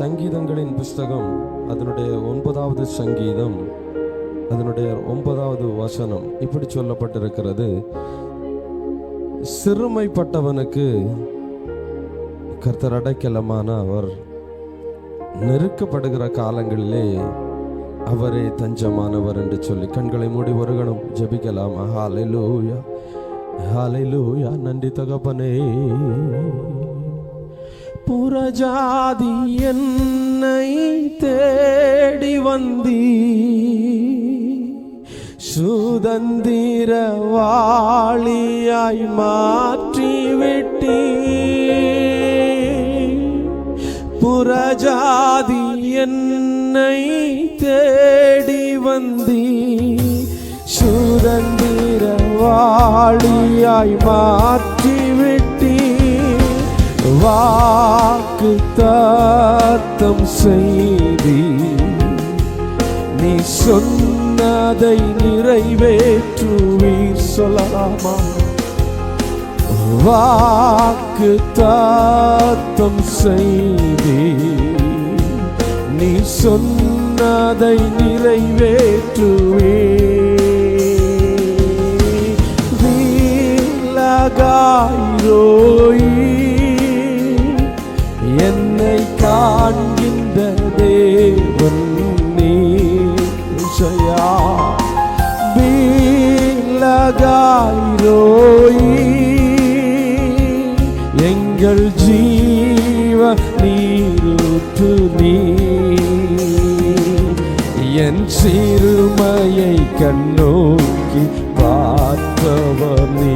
சங்கீதங்களின் புஸ்தகம் அதனுடைய ஒன்பதாவது சங்கீதம் அதனுடைய ஒன்பதாவது வசனம் இப்படி சொல்லப்பட்டிருக்கிறது. சிறுமைப்பட்டவனுக்கு கர்த்தர் அடைக்கலமான அவர் நெருக்கப்படுகிற காலங்களிலே அவரே தஞ்சமானவர் என்று சொல்லி கண்களை மூடி ஹாலை லூயா ஹாலை லூயா நன்றி தகப்பனே. புறஜாதி என்னை தேடி வந்தி சுதந்திர வாளியாய் மாற்றிவிட்டி புறஜாதி என்னை தேடி வந்தி சுதந்திர வாளியாய் மாற்றி வாக்கு தத்தம் செய்தி. நீ சொன்னதை நிறைவேற்றுவீர் சொல்லலாமா வாக்கு தத்தம் செய்தி. நீ சொன்னதை நிறைவேற்றுவே வீலகாயிரோயி என்னை காண்கின்ற தேவன் நீ ஜெயா வீலகாயிரோயி. எங்கள் ஜீவ நீரூற்று நீ. என் சிறுமையை கண்ணோக்கி பார்த்தவர் நீ.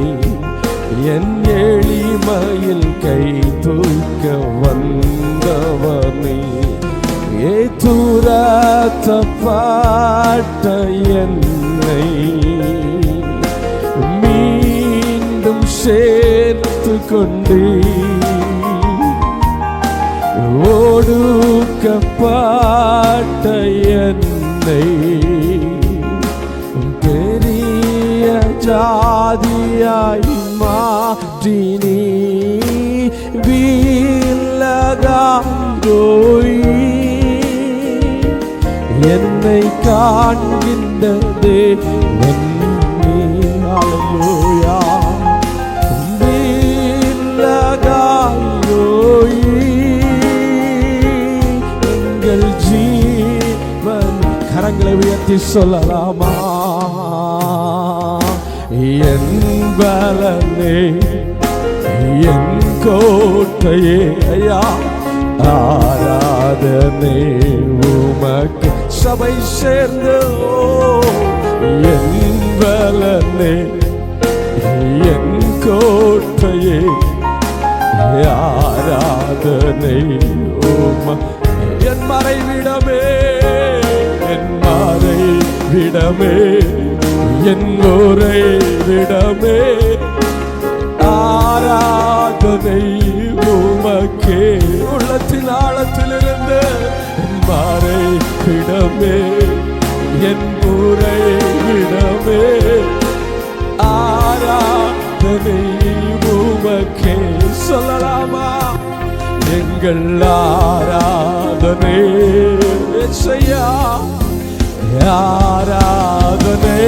என் எளிமையில் கை தூக்க வந்தவர் நீ ஏ தூரத்தப்பாட்ட என்னை மீண்டும் சேர்த்து கொண்டு ஓடுக்கப்பட்ட என்னை பெரிய ஜாதியாய் மாற்றினி போய் என்னை காண்கின்ற தேவன் நீ. எங்கள் ஜீவன். கரங்களை உயர்த்தி சொல்லலாமா? என் பலனே என் கோட்டையே ஐயா. ஆராதனை உமக்கு. சபை சேர்ந்து என் பலனே என் கோட்டையே. ஆராதனை உம என் மறைவிடமே என் மறைவிடமே என் உரை விடமே ஆராதனை உமக்கே. உள்ளத்தின் ஆழத்திலிருந்து என் மறைவிடமே என் உரை விடமே ஆராதனை உமக்கே சொல்லலாமா? எங்கள் ஆராதனை செய்யா ஆராதனை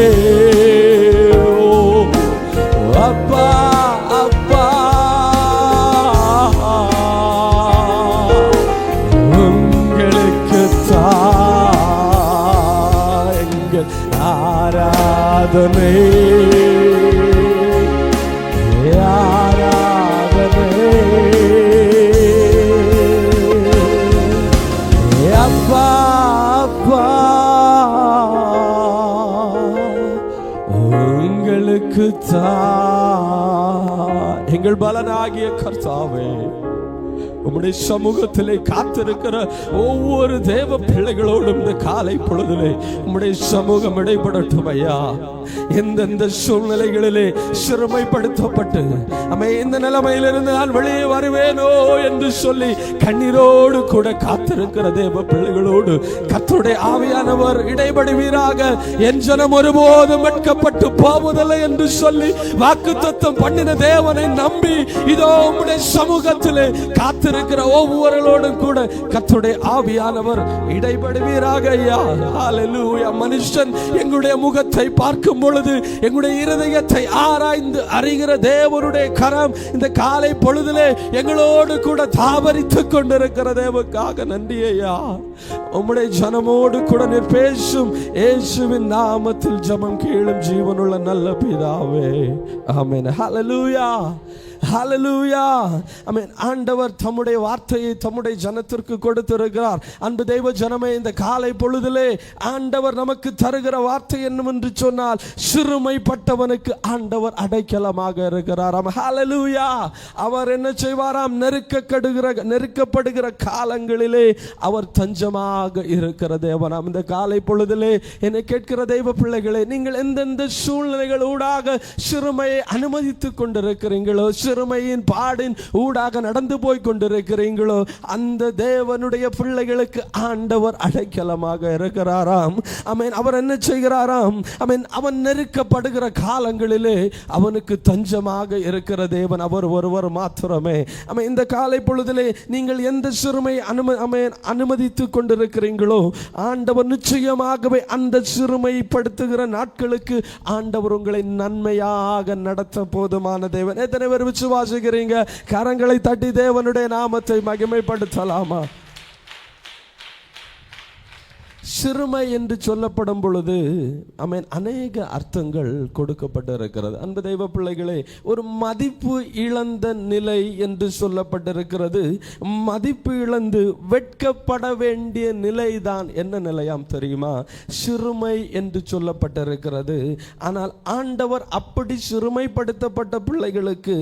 ஆராதனை. ஆராதனை. அப்பா அப்பா. உங்களுக்கு எங்கள் பலனாகிய கர்த்தாவே. உம்முடைய சமூகத்திலே காத்திருக்கிற ஒவ்வொரு தேவ பிள்ளைகளோடும் இந்த காலை பொழுதிலே உம்முடைய சமூகம் இடைப்படட்டும் ஐயா. எந்தெந்த சூழ்நிலைகளிலே சிறுமைப்படுத்தப்பட்டு அமை இந்த நிலைமையிலிருந்து நான் வெளியே வருவேனோ என்று சொல்லி கண்ணீரோடு கூட காத்திருக்கிற தேவ பிள்ளைகளோடு கத்தருடைய ஆவியானவர் இடைபடுவீராக. என் ஜனம் ஒருபோதும் வெட்கப்பட்டு போவதில்லை என்று சொல்லி வாக்கு தத்துவம் பண்ணின தேவனை நம்பி இதோ உம்முடைய சமூகத்திலே காத்திரு இருக்கிற ஒவ்வொருவரோடும் கூட கத்துடைய ஆவியானவர் இடைபடுவீராக ஐயா. ஹalleluya மனுஷன் எங்களுடைய முகத்தை பார்க்கும் பொழுது எங்களுடைய இருதயத்தை ஆராய்ந்து அறிகிற தேவனுடைய கரம் இந்த காலை பொழுதிலே எங்களோடு கூட தாவரித்து கொண்டிருக்கிற தேவக்காக நன்றி ஐயா. உம்முடைய ஜனமோடு கூட நீர் பேசும் இயேசுவின் நாமத்தில் ஜபம் கேளும் ஜீவனுள்ள நல்ல பிதாவே. ஆமென். ஹalleluya ஹலலூயா ஐ மீன் ஆண்டவர் தம்முடைய வார்த்தையை தம்முடைய ஜனத்திற்கு கொடுத்திருக்கிறார். அன்பு தெய்வ ஜனமே இந்த காலை பொழுதிலே ஆண்டவர் நமக்கு தருகிற வார்த்தை என்னவென்று சொன்னால் சிறுமைப்பட்டவனுக்கு ஆண்டவர் அடைக்கலமாக இருக்கிறாராம். ஹலலூயா அவர் என்ன செய்வாராம்? நெருக்கப்படுகிற நெருக்கப்படுகிற காலங்களிலே அவர் தஞ்சமாக இருக்கிற தேவனாம். இந்த காலை பொழுதிலே என்னை கேட்கிற தெய்வ பிள்ளைகளே நீங்கள் எந்தெந்த சூழ்நிலைகள் ஊடாக சிறுமையை அனுமதித்துக் கொண்டிருக்கிறீங்களோ சிறுமையின் பாடின் ஊடாக நடந்து போய் கொண்டிருக்கிறீங்களோ அந்த தேவனுடைய பிள்ளைகளுக்கு ஆண்டவர் அடைக்கலமாக இருக்கிறாராம். அமீன் அவர் என்ன செய்கிறாராம்? அமீன் அவன் நெருக்கப்படுகிற காலங்களிலே அவனுக்கு தஞ்சமாக இருக்கிற தேவன் அவர் ஒருவர் மாத்திரமே. அமீன் இந்த காலை பொழுதிலே நீங்கள் எந்த சிறுமை அனும அமீன் அனுமதித்து கொண்டிருக்கிறீங்களோ ஆண்டவர் நிச்சயமாகவே அந்த சிறுமைப்படுத்துகிற நாட்களுக்கு ஆண்டவர் உங்களை நன்மையாக நடத்த போதுமான தேவன். எத்தனை பேர் விசுவாசிக்கிறீங்க கரங்களை தட்டி தேவனுடைய நாமத்தை மகிமைப்படுத்தலாமா? சிறுமை என்று சொல்லப்படும் பொழுது அமேன் அநேக அர்த்தங்கள் கொடுக்கப்பட்டிருக்கிறது. அன்பு தெய்வ பிள்ளைகளே ஒரு மதிப்பு இழந்த நிலை என்று சொல்லப்பட்டிருக்கிறது. மதிப்பு இழந்து வெட்கப்பட வேண்டிய நிலைதான். என்ன நிலையாம் தெரியுமா? சிறுமை என்று சொல்லப்பட்டிருக்கிறது. ஆனால் ஆண்டவர் அப்படி சிறுமைப்படுத்தப்பட்ட பிள்ளைகளுக்கு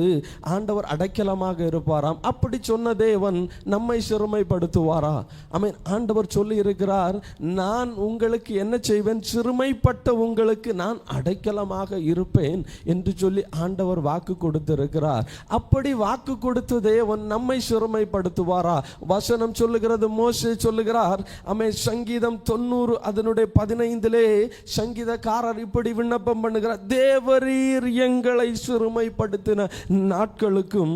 ஆண்டவர் அடைக்கலமாக இருப்பாராம். அப்படி சொன்ன தேவன் நம்மை சிறுமைப்படுத்துவாரா? அமேன் ஆண்டவர் சொல்லி இருக்கிறார் நான் உங்களுக்கு என்ன செய்வேன்? சிறுமைப்பட்ட உங்களுக்கு நான் அடைக்கலமாக இருப்பேன் என்று சொல்லி ஆண்டவர் வாக்கு கொடுத்திருக்கிறார். அப்படி வாக்கு கொடுத்த தேவன் நம்மை சிறுமைப்படுத்துவாரா? வசனம் சொல்லுகிறது மோசே சொல்லுகிறார் அமை சங்கீதம் தொண்ணூறு அதனுடைய பதினைந்திலே சங்கீதக்காரர் இப்படி விண்ணப்பம் பண்ணுகிறார் தேவரீர் எங்களை சிறுமைப்படுத்தின நாட்களுக்கும்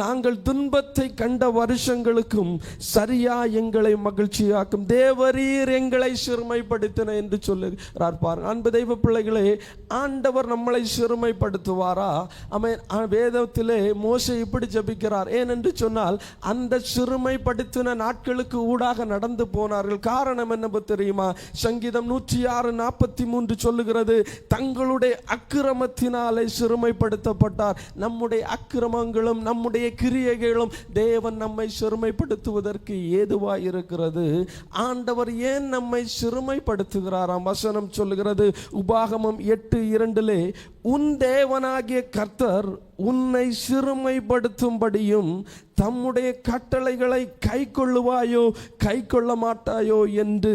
நாங்கள் துன்பத்தை கண்ட வருஷங்களுக்கும் சரியா எங்களை மகிழ்ச்சியாக்கும். தேவரீர் எங்கள் சிறுமைப்படுத்தின என்று சொல்லுகிறார் பாருங்க. அன்பு தெய்வ பிள்ளைகளே ஆண்டவர் நம்மளை சிறுமைப்படுத்துவாரா? அவன் வேதத்திலே மோசே இப்படி ஜபிக்கிறார். ஏனென்று சொன்னால் அந்த சிறுமைப்படுத்தின நாட்களுக்கு ஊடாக நடந்து போனார்கள். காரணம் என்ன தெரியுமா? சங்கீதம் நூற்றி ஆறு நாற்பத்தி மூன்று சொல்லுகிறது தங்களுடைய அக்கிரமத்தினாலே சிறுமைப்படுத்தப்பட்டார். நம்முடைய அக்கிரமங்களும் நம்முடைய கிரியைகளும் தேவன் நம்மை சிறுமைப்படுத்துவதற்கு ஏதுவாக இருக்கிறது ஆண்டவர் ஏன் நம்மை சிறுமைப்படுத்துகிறாராம். வசனம் சொல்லுகிறது உபாகமம் எட்டு இரண்டிலே உன் தேவனாகிய கர்த்தர் உன்னை சிறுமைப்படுத்தும்படியும் தம்முடைய கட்டளைகளை கை கொள்ளுவாயோ கை கொள்ள மாட்டாயோ என்று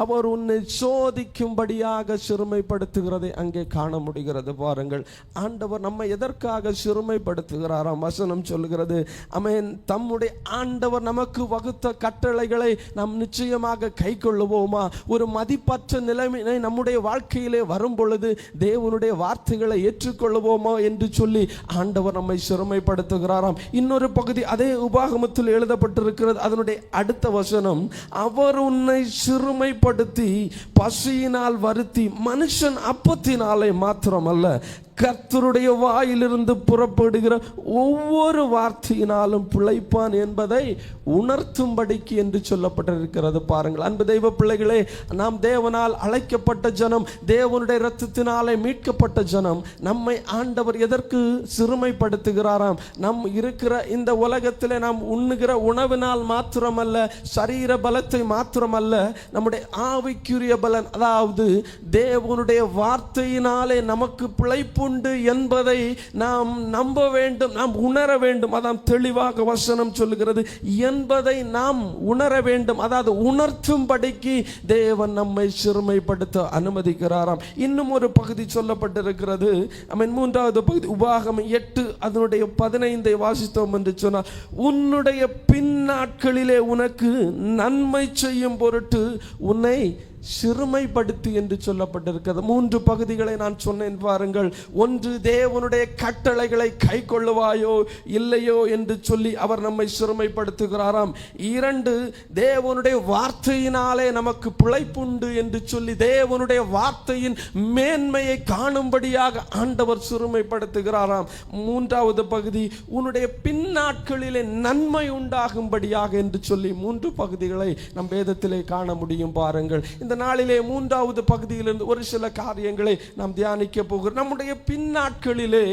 அவர் உன்னை சோதிக்கும்படியாக சிறுமைப்படுத்துகிறதை அங்கே காண முடிகிறது. பாருங்கள் ஆண்டவர் நம்ம எதற்காக சிறுமைப்படுத்துகிறாராம்? வசனம் சொல்லுகிறது அமேன் தம்முடைய ஆண்டவர் நமக்கு வகுத்த கட்டளைகளை நாம் நிச்சயமாக கை கொள்ளுவோமா ஒரு மதிப்பற்ற நிலைமை நம்முடைய வாழ்க்கையிலே வரும் பொழுது தேவனுடைய வார்த்தைகளை ஏற்றுக்கொள்ளுவோமா? என்று சொல்லி ஆண்டவர் நம்மை சிறுமைப்படுத்துகிறாராம். இன்னொரு பகுதி அதே உபாகமத்தில் எழுதப்பட்டிருக்கிறது. அதனுடைய அடுத்த வசனம் அவர் உன்னை சிறுமை சிறுமைப்படுத்தி பசியினால் வருத்தி மனுஷன் அப்பத்தினாலே மாத்திரமல்ல கர்த்தருடைய வாயிலிருந்து புறப்படுகிற ஒவ்வொரு வார்த்தையினாலும் பிழைப்பான் என்பதை உணர்த்தும்படிக்கு என்று சொல்லப்பட்டிருக்கிறது. பாருங்கள் அன்பு தெய்வ பிள்ளைகளே நாம் தேவனால் அழைக்கப்பட்ட ஜனம் தேவனுடைய இரத்தத்தினாலே மீட்கப்பட்ட ஜனம் நம்மை ஆண்டவர் எதற்கு சிறுமைப்படுத்துகிறாராம்? நம் இருக்கிற இந்த உலகத்தில் நாம் உண்ணுகிற உணவினால் மாத்திரமல்ல சரீர பலத்தை மாத்திரமல்ல நம்முடைய ஆவிக்குரிய பலன். அதாவது தேவனுடைய வார்த்தையினாலே நமக்கு பிழைப்புண்டு என்பதை நாம் நம்ப வேண்டும் நாம் உணர வேண்டும். அதான் தெளிவாக வசனம் சொல்லுகிறது. என்பதை நாம் உணர வேண்டும். அதாவது உணர்த்தும்படிக்கு தேவன் நம்மை சிறுமைப்படுத்த அனுமதிக்கிறாராம். இன்னும் ஒரு பகுதி சொல்லப்பட்டிருக்கிறது. I மூன்றாவது பகுதி உபாகம் எட்டு அதனுடைய பதினைந்தை வாசித்தோம் என்று சொன்னால் உன்னுடைய பின்னாட்களிலே உனக்கு நன்மை செய்யும் பொருட்டு உன் உன்னை சிறுமைப்படுத்து என்று சொல்லப்பட்டிருக்கிறது. மூன்று பகுதிகளை நான் சொன்னேன் பாருங்கள். ஒன்று தேவனுடைய கட்டளைகளை கை கொள்ளுவாயோ இல்லையோ என்று சொல்லி அவர் நம்மை சிறுமைப்படுத்துகிறாராம். இரண்டு தேவனுடைய வார்த்தையினாலே நமக்கு பிழைப்புண்டு என்று சொல்லி தேவனுடைய வார்த்தையின் மேன்மையை காணும்படியாக ஆண்டவர் சிறுமைப்படுத்துகிறாராம். மூன்றாவது பகுதி உன்னுடைய பின்னாட்களிலே நன்மை உண்டாகும்படியாக என்று சொல்லி மூன்று பகுதிகளை நம் வேதத்திலே காண முடியும் பாருங்கள். இந்த நாளிலே மூன்றாவது பகுதியிலிருந்து ஒரு சில காரியங்களை நாம் தியானிக்க போகிறோம். நம்முடைய பின்னாட்களிலே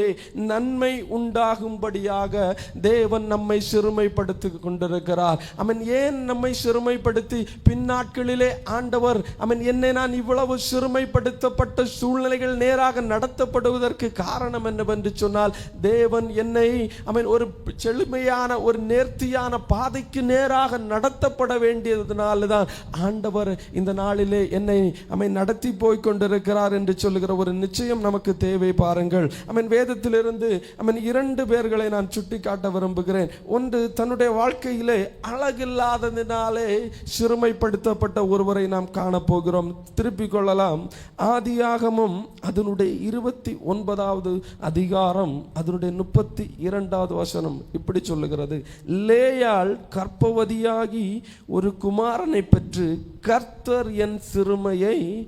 நன்மை உண்டாகும்படியாக தேவன் நம்மை சிறுமைப்படுத்தி கொண்டிருக்கிறார். அவன் ஏன் நம்மை சிறுமைப்படுத்தி பின்னாட்களிலே ஆண்டவர் அவன் என்னை நான் இவ்வளவு சிறுமைப்படுத்தப்பட்ட சூழ்நிலைகள் நேராக நடத்தப்படுவதற்கு காரணம் என்னவென்று சொன்னால் தேவன் என்னை அவன் ஒரு செழுமையான ஒரு நேர்த்தியான பாதைக்கு நேராக நடத்தப்பட வேண்டியதுனால தான் ஆண்டவர் இந்த நாளில் என்னை அவன் நடத்தி போய் கொண்டிருக்கிறார் என்று சொல்லுகிற ஒரு நிச்சயம் நமக்கு தேவை பாருங்கள். அவன் வேதத்திலிருந்து அவன் இரண்டு பேர்களை நான் சுட்டி காட்ட விரும்புகிறேன். ஒன்று தன்னுடைய வாழ்க்கையிலே அழகில்லாததினாலே சிறுமைப்படுத்தப்பட்ட ஒருவரை நாம் காணப்போகிறோம். திருப்பிக் கொள்ளலாம். ஆதியாகமும் அதனுடைய இருபத்தி ஒன்பதாவது அதிகாரம் அதனுடைய முப்பத்தி இரண்டாவது வசனம் இப்படி சொல்லுகிறது. லேயாள் கற்பவதியாகி ஒரு குமாரனை பெற்று கர்த்தர் என் சிறுமையை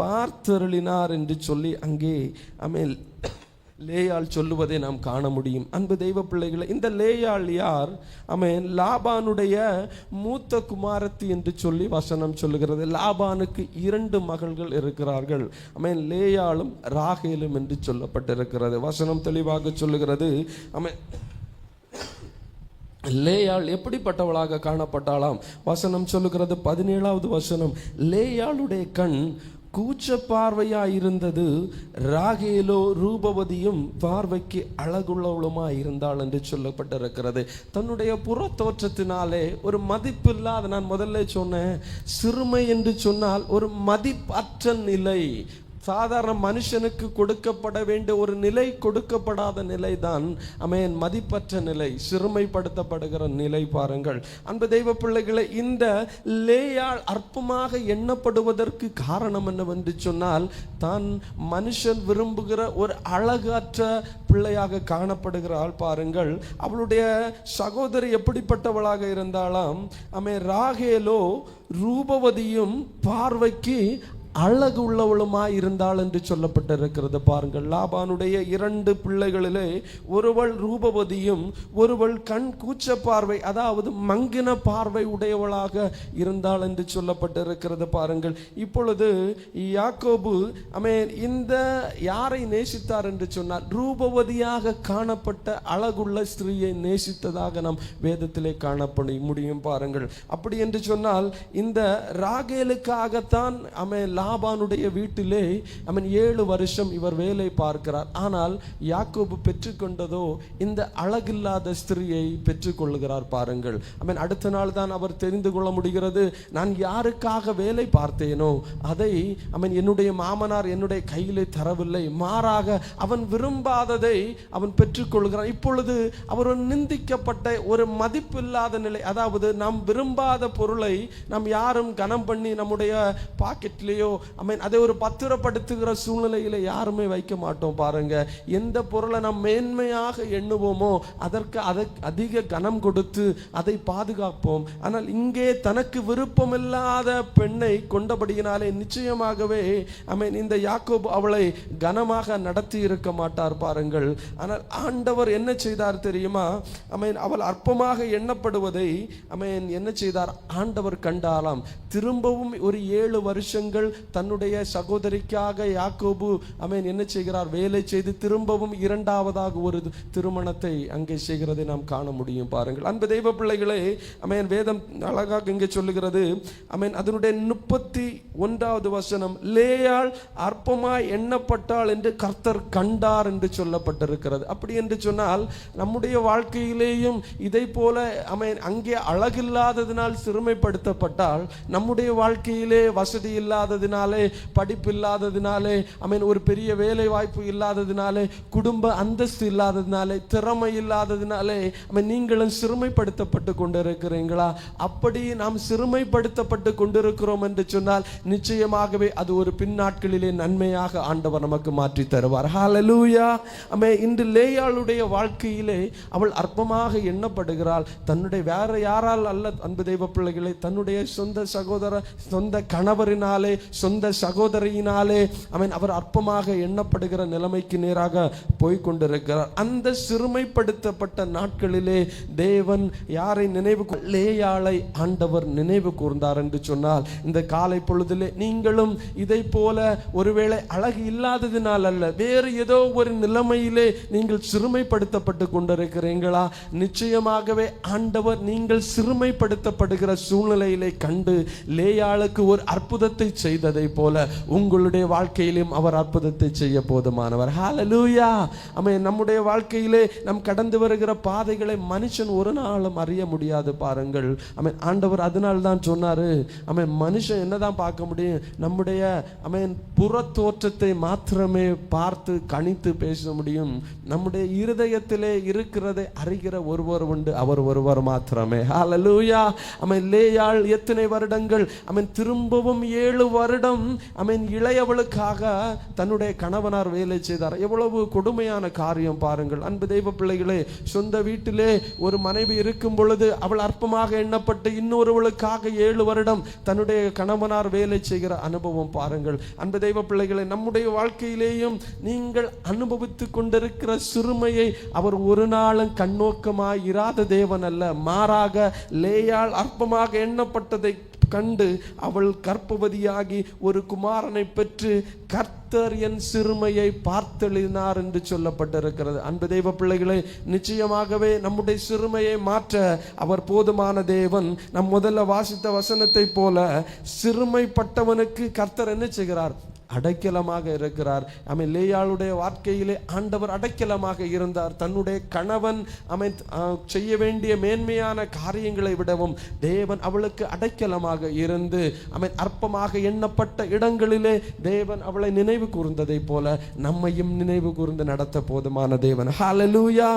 பார்த்தருளினார் என்று சொல்லி அங்கே அமேல் லேயால் சொல்லுவதை நாம் காண முடியும். அன்பு தெய்வ பிள்ளைகளை இந்த லேயால் யார்? அமேன் லாபானுடைய மூத்த குமாரத்தி என்று சொல்லி வசனம் சொல்லுகிறது. லாபானுக்கு இரண்டு மகள்கள் இருக்கிறார்கள். அமேன் லேயாலும் ராகேலும் என்று சொல்லப்பட்டிருக்கிறது. வசனம் தெளிவாக சொல்லுகிறது. அமேன் லேயாள் எப்படிப்பட்டவளாக காணப்பட்டாளாம்? வசனம் சொல்லுகிறது பதினேழாவது வசனம். லேயாளுடைய கண் கூச்ச பார்வையா இருந்தது ராகேலோ ரூபவதியும் பார்வைக்கு அழகுள்ளவளுமா இருந்தாள் என்று சொல்லப்பட்டிருக்கிறது. தன்னுடைய புற தோற்றத்தினாலே ஒரு மதிப்பில்லாத நான் முதல்ல சொன்னேன் சிறுமை என்று சொன்னால் ஒரு மதிப்பற்ற நிலை. சாதாரண மனுஷனுக்கு கொடுக்கப்பட வேண்டிய ஒரு நிலை கொடுக்கப்படாத நிலைதான் அமேன் மதிப்பற்ற நிலை சிறுமைப்படுத்தப்படுகிற நிலை பாருங்கள். அன்பு தெய்வ பிள்ளைகளை இந்த லேயால் அற்பமாக எண்ணப்படுவதற்கு காரணம் என்னவென்று சொன்னால் தான் மனுஷன் விரும்புகிற ஒரு அழகற்ற பிள்ளையாக காணப்படுகிறாள் பாருங்கள். அவளுடைய சகோதரி எப்படிப்பட்டவளாக இருந்தாலும் அமே ராகேலோ ரூபவதியும் பார்வைக்கு அழகு உள்ளவளுமாய் இருந்தாள் என்று சொல்லப்பட்டிருக்கிறது பாருங்கள். லாபானுடைய இரண்டு பிள்ளைகளிலே ஒருவள் ரூபவதியும் ஒருவள் கண் கூச்ச பார்வை அதாவது மங்கின பார்வை உடையவளாக இருந்தாள் என்று சொல்லப்பட்டிருக்கிறது பாருங்கள். இப்பொழுது யாக்கோபு அமேன் இந்த யாரை நேசித்தார் என்று சொன்னார் ரூபவதியாக காணப்பட்ட அழகுள்ள ஸ்திரீயை நேசித்ததாக நாம் வேதத்திலே காணப்பட முடியும் பாருங்கள். அப்படி என்று சொன்னால் இந்த ராகேலுக்காகத்தான் அமேன் லாபானுடைய வீட்டிலே அவன் ஏழு வருஷம் இவர் வேலை பார்க்கிறார். ஆனால் யாக்கோபு பெற்றுக்கொண்டதோ இந்த அழகில்லாத ஸ்திரியை பெற்றுக்கொள்கிறார் பாருங்கள். அவன் அடுத்த நாள் தான் அவர் தெரிந்து கொள்ள முடிகிறது. நான் யாருக்காக வேலை பார்த்தேனோ அதை அவன் என்னுடைய மாமனார் என்னுடைய கையிலே தரவில்லை. மாறாக அவன் விரும்பாததை அவன் பெற்றுக்கொள்கிறான். இப்பொழுது அவர் ஒரு நிந்திக்கப்பட்ட ஒரு மதிப்பில்லாத நிலை. அதாவது நாம் விரும்பாத பொருளை நாம் யாரும் கனம் பண்ணி நம்முடைய பாக்கெட்லேயோ ஐ மீன் அதை ஒரு பத்திரப்படுத்துகிற சூழ்நிலையில யாருமே வைக்க மாட்டோம் பாருங்க. எந்த பொருளை நாம் மேன்மையாக எண்ணுவோமோ அதற்கு அதை அதிக கனம் கொடுத்து அதை பாதுகாப்போம். ஆனால் இங்கே தனக்கு விருப்பமில்லாத பெண்ணை கொண்டபடியினாலே நிச்சயமாகவே ஐ மீன் இந்த யாக்கோப் அவளை கனமாக நடத்தி இருக்க மாட்டார் பாருங்கள். ஆனால் ஆண்டவர் என்ன செய்தார் தெரியுமா? ஐ மீன் அவள் அற்பமாக எண்ணப்படுவதை ஐ மீன் என்ன செய்தார்? ஆண்டவர் கண்டாலாம். திரும்பவும் ஒரு ஏழு வருஷங்கள் தன்னுடைய சகோதரிக்காக யாக்கோபு அமேன் என்ன செய்கிறார்? வேலை செய்து திரும்பவும் இரண்டாவதாக ஒரு திருமணத்தை அங்கே செய்கிறதை நாம் காண முடியும். பாருங்கள். அன்பு தெய்வ பிள்ளைகளே அமேன் வேதம் அழகாக இங்கே சொல்லுகிறது. அமேன் அதனுடைய முப்பத்தி ஒன்றாவது வசனம் லேயாள் அற்பமாய் எண்ணப்பட்டாள் என்று கர்த்தர் கண்டார் என்று சொல்லப்பட்டிருக்கிறது. அப்படி என்று சொன்னால் நம்முடைய வாழ்க்கையிலேயும் இதை போல அமேன் அங்கே அழகில்லாததினால் சிறுமைப்படுத்தப்பட்டால் நம்முடைய வாழ்க்கையிலே வசதி இல்லாதது இல்லாததினாலே படிப்பு இல்லாததினாலே அமீன் ஒரு பெரிய வேலை வாய்ப்பு இல்லாததினாலே குடும்ப அந்தஸ்து இல்லாததினாலே திறமை இல்லாததினாலே அமீன் நீங்களும் சிறுமைப்படுத்தப்பட்டு கொண்டிருக்கிறீங்களா அப்படி நாம் சிறுமைப்படுத்தப்பட்டு கொண்டிருக்கிறோம் என்று சொன்னால் நிச்சயமாகவே அது ஒரு பின்னாட்களிலே நன்மையாக ஆண்டவர் நமக்கு மாற்றி தருவார். ஹாலலூயா அமே இன்று லேயாளுடைய வாழ்க்கையிலே அவள் அற்பமாக எண்ணப்படுகிறாள். தன்னுடைய வேற யாரால் அல்ல அன்பு தெய்வ பிள்ளைகளை தன்னுடைய சொந்த சகோதர சொந்த கணவரினாலே சொந்த சகோதரியினாலே அவன் அவர் அற்பமாக எண்ணப்படுகிற நிலைமைக்கு நேராக போய்கொண்டிருக்கிறார். அந்த சிறுமைப்படுத்தப்பட்ட நாட்களிலே தேவன் யாரை நினைவு லேயாளை ஆண்டவர் நினைவு கூர்ந்தார் என்று சொன்னால் இந்த காலை பொழுதிலே நீங்களும் இதை போல ஒருவேளை அழகு இல்லாததினால் அல்ல வேறு ஏதோ ஒரு நிலைமையிலே நீங்கள் சிறுமைப்படுத்தப்பட்டு கொண்டிருக்கிறீங்களா நிச்சயமாகவே ஆண்டவர் நீங்கள் சிறுமைப்படுத்தப்படுகிற சூழ்நிலையிலே கண்டு லேயாளுக்கு ஒரு அற்புதத்தை செய்ததை போல உங்களுடைய வாழ்க்கையிலும் அவர் அற்புதத்தை செய்ய போதுமானவர். ஹாலலூயா ஆமே நம்முடைய வாழ்க்கையிலே நம் கடந்து வருகிற பாதைகளை மனுஷன் ஒரு நாளும் அறிய முடியாது பாருங்கள். ஆமென் ஆண்டவர் அதனால தான் சொன்னாரு. ஆமென் மனுஷன் என்னதான் பார்க்க முடியும்? நம்முடைய ஆமென் புற தோற்றத்தை மாத்திரமே பார்த்து கணித்து பேச முடியும். நம்முடைய இருதயத்திலே இருக்கிறதை அறிகிற ஒருவர் உண்டு. அவர் ஒருவர் மாத்திரமே. ஹாலலூயா ஆமென் லேயாள் எத்தனை வருடங்கள்? ஆமென் திரும்பவும் ஏழு வருடம் ஆமென் இளையவளுக்காக தன்னுடைய கணவனார் வேலை செய்தார். எவ்வளவு கொடுமையான காரியம் பாருங்கள். அன்பு தெய்வ பிள்ளைகளே சொந்த வீட்டிலே ஒரு மனைவி இருக்கும் பொழுது அவள் அற்பமாக எண்ணப்பட்டு இன்னொருவளுக்காக ஏழு வருடம் தன்னுடைய கணவனார் வேலை செய்கிற அனுபவம் பாருங்கள். அன்பு தெய்வ பிள்ளைகளை நம்முடைய வாழ்க்கையிலேயும் நீங்கள் அனுபவித்துக் கொண்டிருக்கிற சிறுமையை அவர் ஒரு நாளும் கண்ணோக்கமாய் இராத தேவன் அல்ல. மாறாக லேயால் அற்பமாக எண்ணப்பட்டதை கண்டு அவள் கற்பவதியாகி ஒரு குமாரனை பெற்று கர்த்தர் என் சிறுமையை பார்த்தெழுதினார் என்று சொல்லப்பட்டிருக்கிறது. அன்பு தெய்வ பிள்ளைகளை நிச்சயமாகவே நம்முடைய சிறுமையை மாற்ற அவர் போதுமான தேவன். நம் முதல்ல வாசித்த வசனத்தை போல சிறுமைப்பட்டவனுக்கு கர்த்தர் என்ன செய்கிறார்? அடைக்கலமாக இருக்கிறார். ஆமென் லேயாளுடைய வாழ்க்கையிலே ஆண்டவர் அடைக்கலமாக இருந்தார். தன்னுடைய கணவன் அவன் செய்ய வேண்டிய மேன்மையான காரியங்களை விடவும் தேவன் அவளுக்கு அடைக்கலமாக இருந்து அவன் அற்பமாக எண்ணப்பட்ட இடங்களிலே தேவன் அவளை நினைவு கூர்ந்ததைப் போல நம்மையும் நினைவு கூர்ந்து நடத்த போதுமான தேவன். ஹாலலூயா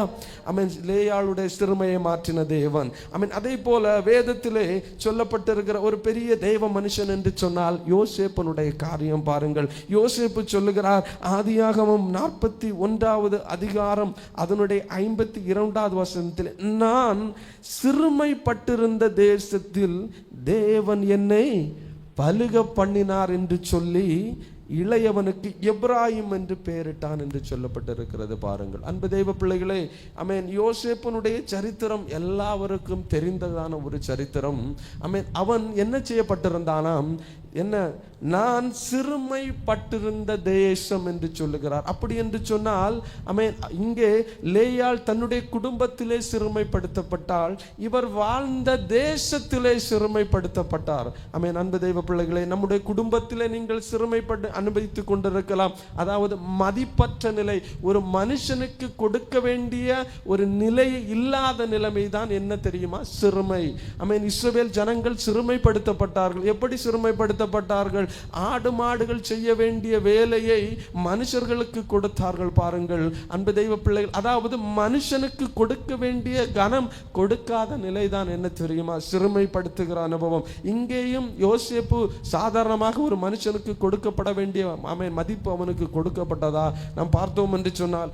அவன் லேயாளுடைய சிறுமையை மாற்றின தேவன். அவன் அதே போல வேதத்திலே சொல்லப்பட்டிருக்கிற ஒரு பெரிய தேவ மனுஷன் என்று சொன்னால் யோசேப்பனுடைய காரியம் பாருங்கள். யோசேப்பு சொல்லுகிறார் ஆதியாகவும் நாற்பத்தி ஒன்றாவது அதிகாரம் அதனுடைய ஐம்பத்தி இரண்டாவது வசனத்தில் நான் சிறுமைப்பட்டிருந்த தேசத்தில் தேவன் என்னை பழுக பண்ணினார் என்று சொல்லி இளையவனுக்கு எப்ராயிம் என்று பெயரிட்டான் என்று சொல்லப்பட்டிருக்கிறது பாருங்கள். அன்பு தெய்வ பிள்ளைகளே அமேன். யோசேப்பனுடைய சரித்திரம் எல்லாருக்கும் தெரிந்ததான ஒரு சரித்திரம். அமேன். அவன் என்ன செய்யப்பட்டிருந்தானாம்? என்ன? நான் சிறுமைப்பட்டிருந்த தேசம் என்று சொல்லுகிறார். அப்படி என்று சொன்னால் அமேன் இங்கே லேயால் தன்னுடைய குடும்பத்திலே சிறுமைப்படுத்தப்பட்டால் இவர் வாழ்ந்த தேசத்திலே சிறுமைப்படுத்தப்பட்டார். அமேன் அன்பு தெய்வ பிள்ளைகளே நம்முடைய குடும்பத்திலே நீங்கள் சிறுமைப்பட்டு அனுபவித்துக் கொண்டிருக்கலாம். அதாவது மதிப்பற்ற நிலை ஒரு மனுஷனுக்கு கொடுக்க வேண்டிய ஒரு நிலை இல்லாத நிலைமை தான் என்ன தெரியுமா? சிறுமை. அமேன் இஸ்ரவேல் ஜனங்கள் சிறுமைப்படுத்தப்பட்டார்கள். எப்படி சிறுமைப்படுத்த சிறுமைப்படுத்தப்பட்டார்கள் ஆடு மாடுகள் செய்ய வேண்டிய வேலையை மனுஷர்களுக்கு கொடுத்தார்கள் பாருங்கள். அன்பு தெய்வ பிள்ளைகள் அதாவது மனுஷனுக்கு கொடுக்க வேண்டிய கனம் கொடுக்காத நிலைதான் என்ன தெரியுமா? சிறுமைப்படுத்துகிற அனுபவம். இங்கேயும் யோசிப்பு சாதாரணமாக ஒரு மனுஷனுக்கு கொடுக்கப்பட வேண்டிய அவன் மதிப்பு அவனுக்கு கொடுக்கப்பட்டதா? நாம் பார்த்தோம் என்று சொன்னால்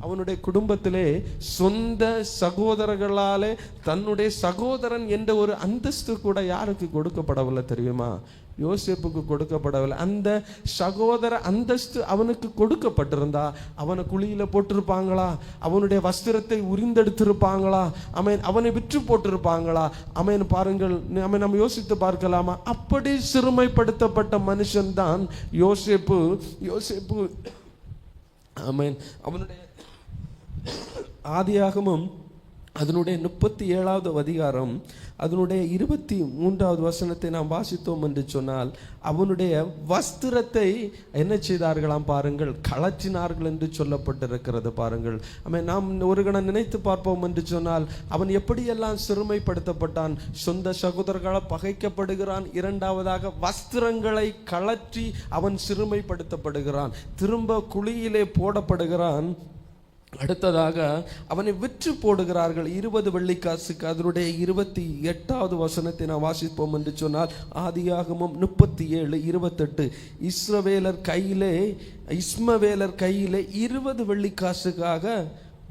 அவனுடைய குடும்பத்திலே சொந்த சகோதரர்களாலே தன்னுடைய சகோதரன் என்ற ஒரு அந்தஸ்து கூட யாருக்கு கொடுக்கப்படவில்லை தெரியுமா? யோசிப்புக்கு கொடுக்கப்படவில்லை. அந்த சகோதர அந்தஸ்து அவனுக்கு கொடுக்கப்பட்டிருந்தா அவனை குழியில் போட்டிருப்பாங்களா? அவனுடைய வஸ்திரத்தை உரிந்தெடுத்திருப்பாங்களா? அவன் அவனை விற்று போட்டிருப்பாங்களா? அவன் பாருங்கள் அவன் நம்ம யோசித்து பார்க்கலாமா? அப்படி சிறுமைப்படுத்தப்பட்ட மனுஷன்தான் யோசேப்பு. யோசேப்பு ஆமென். அவனுடைய ஆதியாகமும் அதனுடைய முப்பத்தி ஏழாவது அதிகாரம் அதனுடைய இருபத்தி மூன்றாவது வசனத்தை நாம் வாசித்தோம் என்று சொன்னால் அவனுடைய வஸ்திரத்தை என்ன செய்தார்களாம் பாருங்கள் கலற்றினார்கள் என்று சொல்லப்பட்டிருக்கிறது பாருங்கள். அவன் நாம் ஒரு கணம் நினைத்து பார்ப்போம் என்று சொன்னால் அவன் எப்படியெல்லாம் சிறுமைப்படுத்தப்பட்டான் சொந்த சகோதரர்களால் பகைக்கப்படுகிறான் இரண்டாவதாக வஸ்திரங்களை கலற்றி அவன் சிறுமைப்படுத்தப்படுகிறான் திரும்ப குழியிலே போடப்படுகிறான் அடுத்ததாக அவனை விற்று போடுகிறார்கள். இருபது வெள்ளிக்காசுக்கு அதனுடைய இருபத்தி எட்டாவது வசனத்தை நான் வாசிப்போம் என்று சொன்னால் ஆதியாகமும் முப்பத்தி ஏழு இருபத்தெட்டு. இஸ்ரவேலர் கையிலே இஸ்மவேலர் கையிலே இருபது வெள்ளிக்காசுக்காக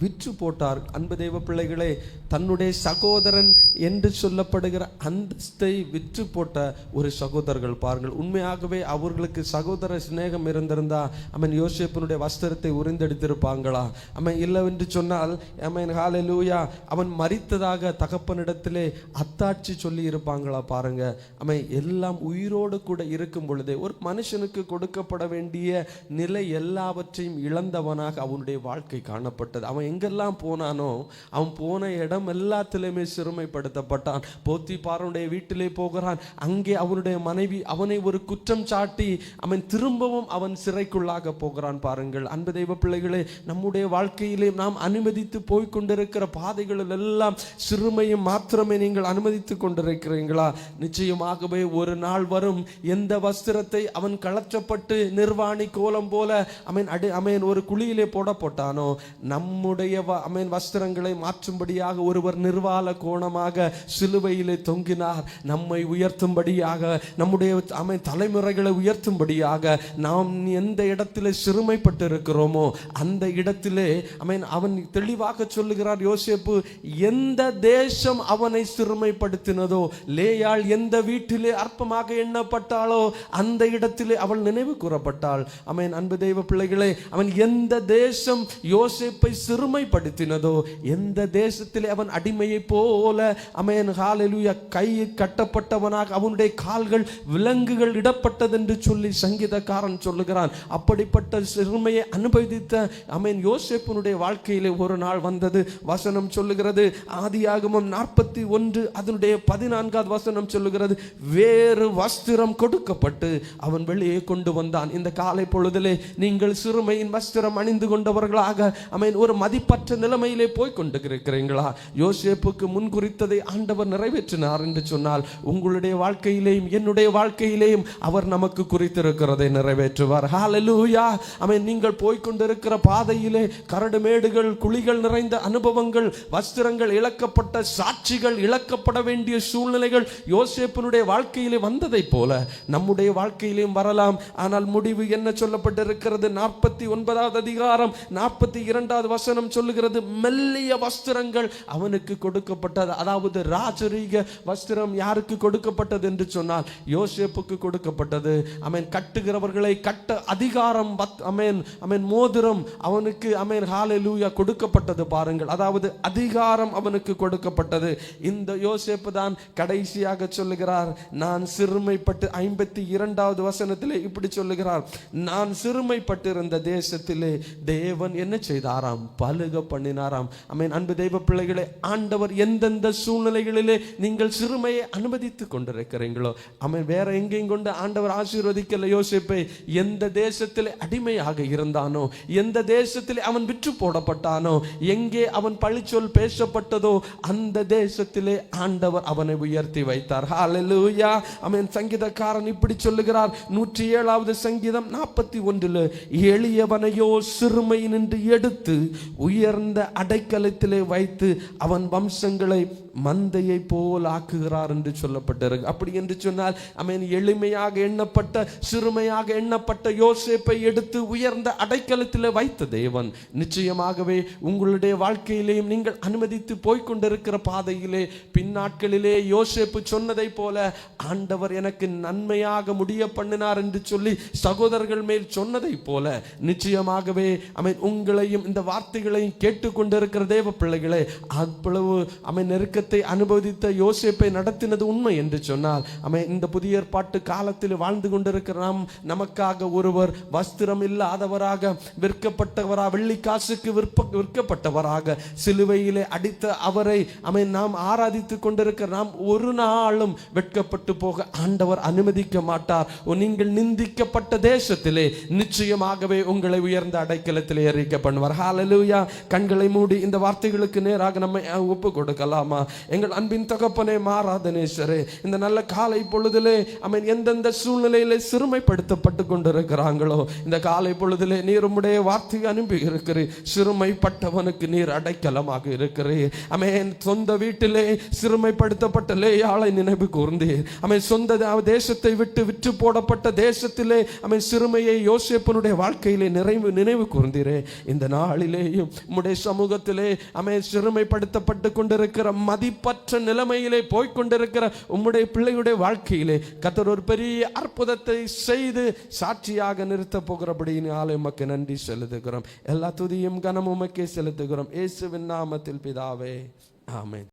விற்று போட்டார். அன்பு தெய்வ பிள்ளைகளே தன்னுடைய சகோதரன் என்று சொல்லப்படுகிற அந்தஸ்தை விற்று போட்ட ஒரு சகோதரர்கள் பாருங்கள். உண்மையாகவே அவர்களுக்கு சகோதர சிநேகம் இருந்திருந்தா அவன் யோசிப்பனுடைய வஸ்திரத்தை உறிந்தெடுத்திருப்பாங்களா அவன் இல்லை என்று சொன்னால் அவன் லூயா அவன் மறித்ததாக தகப்பனிடத்திலே அத்தாட்சி சொல்லி இருப்பாங்களா பாருங்க. அவன் எல்லாம் உயிரோடு கூட இருக்கும் பொழுதே ஒரு மனுஷனுக்கு கொடுக்கப்பட வேண்டிய நிலை எல்லாவற்றையும் இழந்தவனாக அவனுடைய வாழ்க்கை காணப்பட்டது. அவன் எங்கெல்லாம் போனானோ அவன் போன இடம் எல்லாத்திலையுமே சிறுமைப்படுத்தப்பட்டான். போத்தி பாருடைய வீட்டிலே போகிறான். அங்கே அவனுடைய மனைவி அவனை ஒரு குற்றம் சாட்டி அவன் திரும்பவும் அவன் சிறைக்குள்ளாக போகிறான் பாருங்கள். அன்பு தெய்வ பிள்ளைகளே நம்முடைய வாழ்க்கையிலே நாம் அனுமதித்து போய் கொண்டிருக்கிற பாதைகளில் எல்லாம் சிறுமையும் மாத்திரமே நீங்கள் அனுமதித்து கொண்டிருக்கிறீங்களா நிச்சயமாகவே ஒரு நாள் வரும் எந்த வஸ்திரத்தை அவன் கலற்றப்பட்டு நிர்வாணி கோலம் போல அவன் அடி அவன் ஒரு குழியிலே போடப்பட்டானோ நம்முடைய வ- அவன் வஸ்திரங்களை மாற்றும்படியாக ஒருவர் நிர்வால கோணமாக சிலுவையிலே தொங்கினார். நம்மை உயர்த்தும்படியாக நம்முடைய அவன் தலைமுறைகளை உயர்த்தும்படியாக நாம் எந்த இடத்திலே சிறுமைப்பட்டு இருக்கிறோமோ அந்த இடத்திலே அவன் அவன் தெளிவாக சொல்லுகிறார் யோசிப்பு எந்த தேசம் அவனை சிறுமைப்படுத்தினதோ லேயாள் எந்த வீட்டிலே அற்பமாக எண்ணப்பட்டாளோ அந்த இடத்திலே அவள் நினைவு கூறப்பட்டாள். அமேன் அன்பு தெய்வ பிள்ளைகளே அவன் எந்த தேசம் யோசிப்பை சிறு சிறுமைப்படுத்தினதோ எந்த தேசத்திலே அவன் அடிமையை போல? அவன் ஹalleluya. கை கட்டப்பட்டவனாக அவனுடைய கால்கள் விலங்குகள் இடப்பட்டது என்று சொல்லி சங்கீதக்காரன் சொல்லுகிறான். அப்படிப்பட்ட சிறுமையை அனுபவித்த அவன் யோசேப்பினுடைய வாழ்க்கையிலே ஒரு நாள் வந்தது. வசனம் சொல்லுகிறது ஆதியாகமம் நாற்பத்தி ஒன்று அதனுடைய பதினான்காவது வசனம் சொல்லுகிறது வேறு வஸ்திரம் கொடுக்கப்பட்டு அவன் வெளியே கொண்டு வந்தான். இந்த காலை பொழுதிலே நீங்கள் சிறுமையின் வஸ்திரம் அணிந்து கொண்டவர்களாக அவன் ஒரு மதிப்பற்ற நிலைமையிலே போய் கொண்டிருக்கிறீங்களா யோசேப்புக்கு முன் குறித்ததை ஆண்டவர் நிறைவேற்றினார் என்று சொன்னால் உங்களுடைய வாழ்க்கையிலேயும் என்னுடைய வாழ்க்கையிலேயும் அவர் நமக்கு குறித்திருக்கிறதை நிறைவேற்றுவார். ஹாலலூயா அவன் நீங்கள் போய் கொண்டிருக்கிற பாதையிலே கரடு மேடுகள் குழிகள் நிறைந்த அனுபவங்கள் வஸ்திரங்கள் இழக்கப்பட்ட சாட்சிகள் இழக்கப்பட வேண்டிய சூழ்நிலைகள் யோசேப்பினுடைய வாழ்க்கையிலே வந்ததைப் போல நம்முடைய வாழ்க்கையிலேயும் வரலாம். ஆனால் முடிவு என்ன சொல்லப்பட்டிருக்கிறது? நாற்பத்தி ஒன்பதாவது அதிகாரம் நாற்பத்தி இரண்டாவது வசனம் சொல்லுகிறது மெல்லிய வஸ்திரங்கள் அவனுக்கு கொடுக்கப்பட்டது. அதாவது ராஜரீக வஸ்திரம் யாருக்கு கொடுக்கப்பட்டது என்று சொன்னால் யோசேப்புக்கு கொடுக்கப்பட்டது. அமேன் கட்டுகிறவர்களை கட்ட அதிகாரம் அமேன் அமேன் மோதிரம் அவனுக்கு அமேன் ஹalleluya கொடுக்கப்பட்டது பாருங்கள். அதாவது அதிகாரம் அவனுக்கு கொடுக்கப்பட்டது. இந்த யோசேப்பு தான் கடைசியாக சொல்லுகிறார். நான் சிறுமைப்பட்டு ஐம்பத்தி இரண்டாவது வசனத்திலே இப்படி சொல்லுகிறார். நான் சிறுமைப்பட்டிருந்த தேசத்திலே தேவன் என்ன செய்தாராம்? அழுக பண்ணினாராம். அமேன். அன்பு தெய்வ பிள்ளைகளை ஆண்டவர் எந்தெந்த சூழ்நிலைகளிலே நீங்கள் சிறுமையை அனுமதித்து கொண்டிருக்கிறீங்களோ அமேன். வேற எங்கேயும் கொண்டு ஆண்டவர் ஆசீர்வதிக்கல யோசிப்பை எந்த தேசத்தில் அடிமையாக இருந்தானோ எந்த தேசத்தில் அவன் விற்று போடப்பட்டானோ எங்கே அவன் பழிச்சொல் பேசப்பட்டதோ அந்த தேசத்திலே ஆண்டவர் அவனை உயர்த்தி வைத்தார். ஹalleluya அமேன். சங்கீதக்காரன் இப்படி சொல்லுகிறார். நூற்றி ஏழாவது சங்கீதம் நாற்பத்தி ஒன்றில் எளியவனையோ சிறுமை நின்று எடுத்து உயர்ந்த அடைக்கலத்திலே வைத்து அவன் வம்சங்களை மந்தையை போல் ஆக்குகிறார் என்று சொல்லப்பட்டிருக்கு. அப்படி என்று சொன்னால் அவன் எளிமையாக எண்ணப்பட்ட சிறுமையாக எண்ணப்பட்ட யோசேப்பை எடுத்து உயர்ந்த அடைக்கலத்தில் வைத்த தேவன். நிச்சயமாகவே உங்களுடைய வாழ்க்கையிலேயும் நீங்கள் அனுமதித்து போய்கொண்டிருக்கிற பாதையிலே பின்னாட்களிலே யோசேப்பு சொன்னதை போல ஆண்டவர் எனக்கு நன்மையாக முடிய பண்ணினார் என்று சொல்லி சகோதரர்கள் மேல் சொன்னதை போல நிச்சயமாகவே அவன் உங்களையும் இந்த வார்த்தைகள் வார்த்தைகளையும் கேட்டுக்கொண்டிருக்கிற தேவ பிள்ளைகளே அவ்வளவு அவன் நெருக்கத்தை அனுபவித்த யோசிப்பை நடத்தினது உண்மை என்று சொன்னால் அவன் இந்த புதிய ஏற்பாட்டு காலத்தில் வாழ்ந்து கொண்டிருக்கிற நாம் நமக்காக ஒருவர் வஸ்திரம் இல்லாதவராக விற்கப்பட்டவரா வெள்ளி காசுக்கு விற்ப விற்கப்பட்டவராக சிலுவையிலே அடித்த அவரை அவன் நாம் ஆராதித்துக் கொண்டிருக்கிற நாம் ஒரு நாளும் வெட்கப்பட்டு போக ஆண்டவர் அனுமதிக்க மாட்டார். ஓ, நீங்கள் நிந்திக்கப்பட்ட தேசத்திலே நிச்சயமாகவே உங்களை உயர்ந்த அடைக்கலத்திலே அறிக்கை பண்ணுவார் ஹalleluya கண்களை மூடி இந்த வார்த்தைகளுக்கு நேராக நம்ம ஒப்பு கொடுக்கலாமா எங்கள் அன்பின் தகப்பனே மாறாதனேஸ்வரே இந்த நல்ல காலை பொழுதிலே அவன் எந்தெந்த சூழ்நிலையிலே சிறுமைப்படுத்தப்பட்டு கொண்டிருக்கிறாங்களோ இந்த காலை பொழுதிலே நீர் உம்முடைய வார்த்தையை அனுப்பி இருக்கிறீர். சிறுமைப்பட்டவனுக்கு நீர் அடைக்கலமாக இருக்கிறீர். அவன் சொந்த வீட்டிலே சிறுமைப்படுத்தப்பட்ட லேயாளை நினைவு கூர்ந்தீர். அவன் சொந்த தேசத்தை விட்டு விற்று போடப்பட்ட தேசத்திலே அவன் சிறுமையை யோசிப்பனுடைய வாழ்க்கையிலே நிறைவு நினைவு கூர்ந்தீரே. இந்த நாளிலேயும் உம்முடைய சமூகத்திலே அமே சிறுமைப்படுத்தப்பட்டு கொண்டிருக்கிற மதிப்பற்ற நிலைமையிலே போய்கொண்டிருக்கிற உம்முடைய பிள்ளையுடைய வாழ்க்கையிலே கத்தர் ஒரு பெரிய அற்புதத்தை செய்து சாட்சியாக நிறுத்த போகிறபடியினாலே உமக்கு நன்றி செலுத்துகிறோம். எல்லா துதியும் கனமும் உமக்கே செலுத்துகிறோம். இயேசுவின் நாமத்தில் பிதாவே. ஆமேன்.